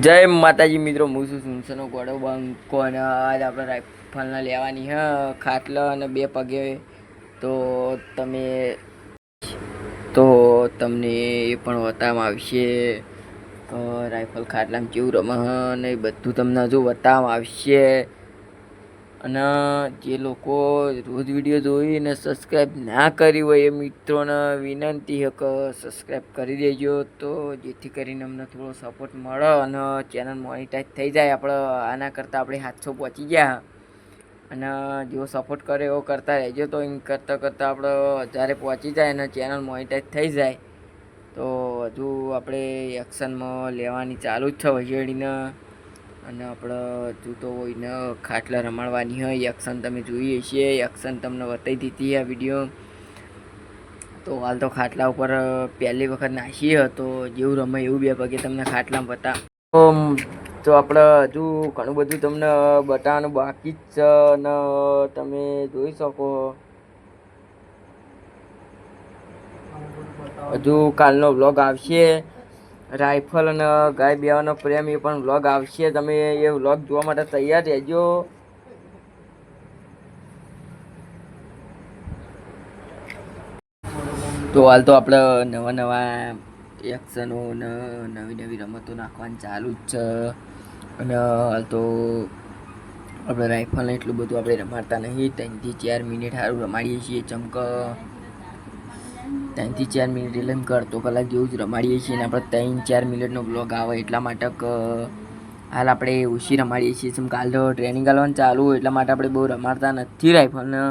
જય માતાજી મિત્રો, હું છું સુનસનો ગોડો બંકો અને આજ આપણે રાઇફલના લેવાની હ, ખાટલા અને બે પગે. તો તમે તો તમને એ પણ બતાવવામાં આવશે. કે રાઇફલ ખાટલામાં કેવું રમ અને બધું તમને હજુ બતાવવામાં આવશે. અને જે લોકો રોજ વીડિયો જોઈને સબસ્ક્રાઈબ ના કરી હોય એ મિત્રોને વિનંતી એક સબસ્ક્રાઈબ કરી દેજો તો જેથી કરીને અમને થોડો સપોર્ટ મળે અને ચેનલ મોનિટાઈઝ થઈ જાય. આપણે આના કરતાં આપણે હાથસો પહોંચી ગયા. અને જેવો સપોર્ટ કરે એવો કરતા રહેજો તો એમ કરતાં કરતાં આપણે હજારે પહોંચી જાય અને ચેનલ મોનિટાઈઝ થઈ જાય. તો હજુ આપણે એક્શનમાં લેવાની ચાલુ જ છે વજેડીને અને આપણે હજુ તો એને ખાટલા રમાડવાની હોય એક્શન તમે જોઈએ છીએ એક્શન તમને બતાવી દીધી આ વીડિયો તો હાલ તો ખાટલા ઉપર પહેલી વખત નાસીએ તો જેવું રમે એવું બે પગે તમને ખાટલા બતા તો આપણે હજુ ઘણું બધું તમને બતાવવાનું બાકી જ છે અને તમે જોઈ શકો. હજુ કાલનો બ્લોગ આવશે. રાઇફલ અને ગાય બેવાનો પ્રેમ એ પણ વ્લોગ આવશે. તમે એ વ્લોગ જોવા માટે તૈયાર રહેજો. તો હાલ તો આપણે નવા નવા એક્શનો ને નવી નવી રમતો નાખવાની ચાલુ જ છે. અને હાલ તો આપણે રાઇફલને એટલું બધું આપણે રમાડતા નહીં. ત્રણથી ચાર મિનિટ સારું રમાડીએ છીએ ચમક. ત્રણથી ચાર મિનિટ એટલે એમ કરતો કલાક જેવું જ રમાડીએ છીએ અને આપણે ત્રણ ચાર મિનિટનો બ્લોગ આવે એટલા માટે હાલ આપણે ઓછી રમાડીએ છીએ. જેમ કાલ તો ટ્રેનિંગ કરવાનું ચાલુ એટલા માટે આપણે બહુ રમાડતા નથી રાઇફલને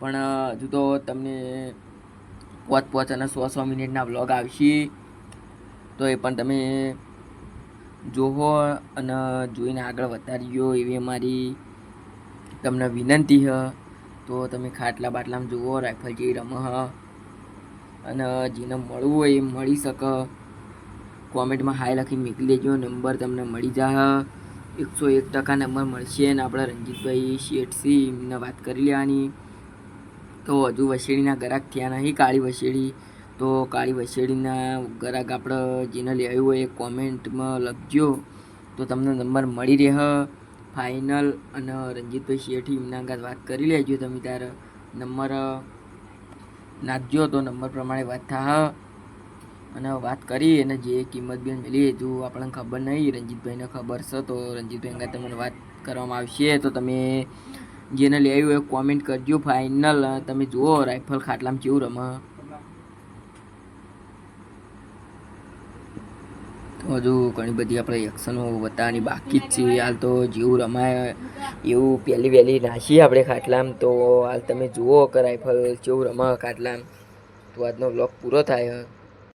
પણ, હજુ તો તમને પોચ પોચ અને સો સો મિનિટના બ્લોગ આવશે. તો એ પણ તમે જોવો અને જોઈને આગળ વધારજો એવી અમારી તમને વિનંતી હ. તો તમે ખાટલા બાટલામાં જુઓ રાઇફલ જેવી રમ હ. અને જેને મળવું હોય એ મળી શકે. કોમેન્ટમાં હાય લખી મોકલી દેજો, નંબર તમને મળી જાય. એકસો એક ટકા નંબર મળશે અને આપણે રંજીતભાઈ શેઠસી એમને વાત કરી લેવાની. તો હજુ વસેડીના ગરાક થયા નહીં, કાળી વસેડી. તો કાળી વસેડીના ગરાક આપણે જેને લેવું હોય એ કોમેન્ટમાં લખજો. તો તમને નંબર મળી રહે. ફાઇનલ અને રણજીતભાઈ શેઠી એમના અંગાત વાત કરી લેજો તમે ત્યારે. નંબર નાખજો તો નંબર પ્રમાણે વાત થા અને વાત કરી અને જે કિંમત બી મળી હજુ આપણને ખબર નહીં. રંજીતભાઈને ખબર છે તો રંજીતભાઈ અંગાત તમને વાત કરવામાં આવશે. તો તમે જેને લેવું હોય કોમેન્ટ કરજો ફાઇનલ તમે જુઓ રાઇફલ ખાટલામાં કેવું રમે. હજુ ઘણી બધી આપણે એક્શનો બતાવવાની બાકી જ છે હાલ તો જેવું રમાય એવું પહેલી વહેલી નાખીએ આપણે ખાટલામાં. તો હાલ તમે જુઓ કે રાઇફલ જેવું રમા ખાટલામાં. તો આજનો બ્લોગ પૂરો થાય.